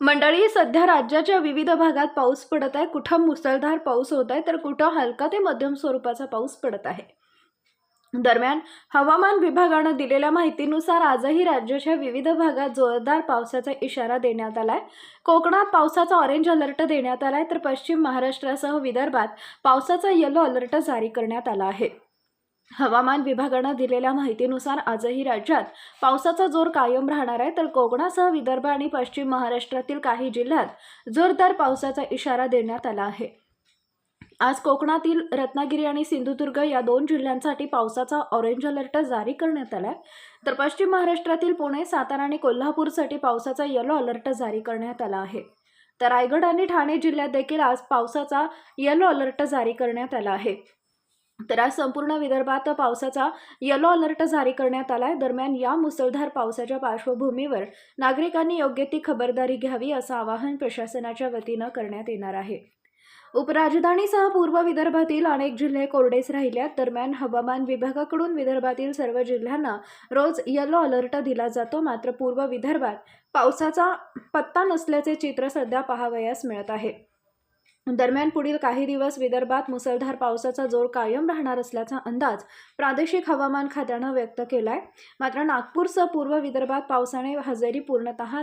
मंडळी सध्या राज्याच्या विविध भागात पाऊस पडत आहे. कुठं मुसळधार पाऊस होत आहे तर कुठं हलका ते मध्यम स्वरूपाचा पाऊस पडत आहे. दरम्यान हवामान विभागानं दिलेल्या माहितीनुसार आजही राज्याच्या विविध भागात जोरदार पावसाचा इशारा देण्यात आलाय. कोकणात पावसाचा ऑरेंज अलर्ट देण्यात आलाय तर पश्चिम महाराष्ट्रासह विदर्भात पावसाचा येलो अलर्ट जारी करण्यात आला आहे. हवामान विभागानं दिलेल्या माहितीनुसार आजही राज्यात पावसाचा जोर कायम राहणार आहे तर कोकणासह विदर्भ आणि पश्चिम महाराष्ट्रातील काही जिल्ह्यात जोरदार पावसाचा इशारा देण्यात आला आहे. आज कोकणातील रत्नागिरी आणि सिंधुदुर्ग या दोन जिल्ह्यांसाठी पावसाचा ऑरेंज अलर्ट जारी करण्यात आला आहे तर पश्चिम महाराष्ट्रातील पुणे सातारा आणि कोल्हापूरसाठी पावसाचा येलो अलर्ट जारी करण्यात आला आहे. तर रायगड आणि ठाणे जिल्ह्यात देखील आज पावसाचा येलो अलर्ट जारी करण्यात आला आहे. तर आज संपूर्ण विदर्भात पावसाचा येलो अलर्ट जारी करण्यात आला आहे दरम्यान या मुसळधार पावसाच्या पार्श्वभूमीवर नागरिकांनी योग्य ती खबरदारी घ्यावी असं आवाहन प्रशासनाच्या वतीनं करण्यात येणार आहे. उपराजधानीसह पूर्व विदर्भातील अनेक जिल्हे कोरडेच राहिल्यात. दरम्यान हवामान विभागाकडून विदर्भातील सर्व जिल्ह्यांना रोज येलो अलर्ट दिला जातो. मात्र पूर्व विदर्भात पावसाचा पत्ता नसल्याचे चित्र सध्या पाहावयास मिळत आहे. दरम्यान पुढील काही दिवस विदर्भात मुसळधार पावसाचा जोर कायम राहणार असल्याचा अंदाज प्रादेशिक हवामान खात्यानं व्यक्त केला आहे मात्र नागपूरसह पूर्व विदर्भात पावसाने हजेरी पूर्णतः